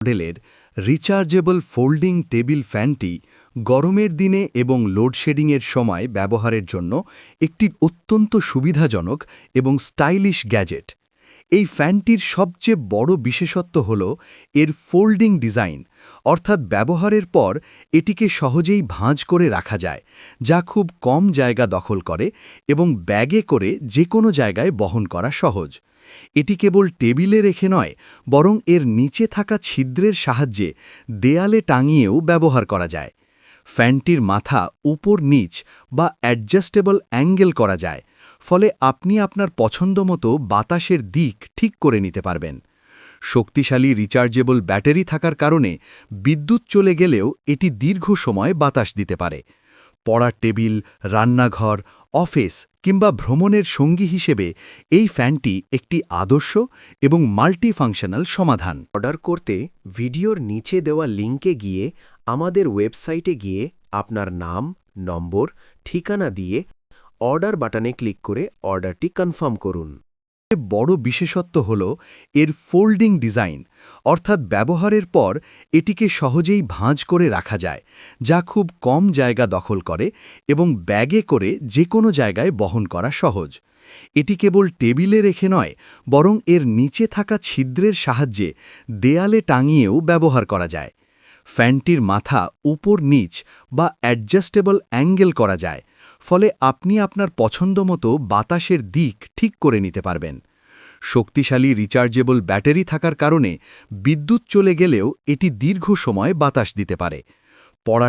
মডেলের rechargeable folding table ফ্যানটি গরমের দিনে এবং লোডশেডিংয়ের সময় ব্যবহারের জন্য একটি অত্যন্ত সুবিধাজনক এবং স্টাইলিশ গ্যাজেট। এই ফ্যানটির সবচেয়ে বড় বিশেষত্ব হল এর ফোল্ডিং ডিজাইন, অর্থাৎ ব্যবহারের পর এটিকে সহজেই ভাঁজ করে রাখা যায়, যা খুব কম জায়গা দখল করে এবং ব্যাগে করে যে কোনো জায়গায় বহন করা সহজ। এটি কেবল টেবিলে রেখে নয়, বরং এর নিচে থাকা ছিদ্রের সাহায্যে দেয়ালে টাঙিয়েও ব্যবহার করা যায়। ফ্যানটির মাথা উপর নিচ বা অ্যাডজাস্টেবল অ্যাঙ্গেল করা যায়, ফলে আপনি আপনার পছন্দমতো বাতাসের দিক ঠিক করে নিতে পারবেন। শক্তিশালী রিচার্জেবল ব্যাটারি থাকার কারণে বিদ্যুৎ চলে গেলেও এটি দীর্ঘ সময় বাতাস দিতে পারে। পড়ার টেবিল, রান্নাঘর, অফিস কিংবা ভ্রমণের সঙ্গী হিসেবে এই ফ্যানটি একটি আদর্শ এবং মাল্টিফাংশনাল সমাধান। অর্ডার করতে ভিডিওর নিচে দেওয়া লিঙ্কে গিয়ে আমাদের ওয়েবসাইটে গিয়ে আপনার নাম, নম্বর, ঠিকানা দিয়ে অর্ডার বাটনে ক্লিক করে অর্ডারটি কনফার্ম করুন। বড় বিশেষত্ব হল এর ফোল্ডিং ডিজাইন। অর্থাৎ ব্যবহারের পর এটিকে সহজেই ভাঁজ করে রাখা যায়, যা খুব কম জায়গা দখল করে এবং ব্যাগে করে যে কোনো জায়গায় বহন করা সহজ। এটি কেবল টেবিলে রেখে নয়, বরং এর নিচে থাকা ছিদ্রের সাহায্যে দেয়ালে টাঙিয়েও ব্যবহার করা যায়। ফ্যানটির মাথা উপর নিচ বা অ্যাডজাস্টেবল অ্যাঙ্গেল করা যায়, ফলে আপনি আপনার পছন্দ মতো বাতাসের দিক ঠিক করে নিতে পারবেন। শক্তিশালী রিচার্জেবল ব্যাটারি থাকার কারণে বিদ্যুৎ চলে গেলেও এটি দীর্ঘ সময় বাতাস দিতে পারে। পড়ার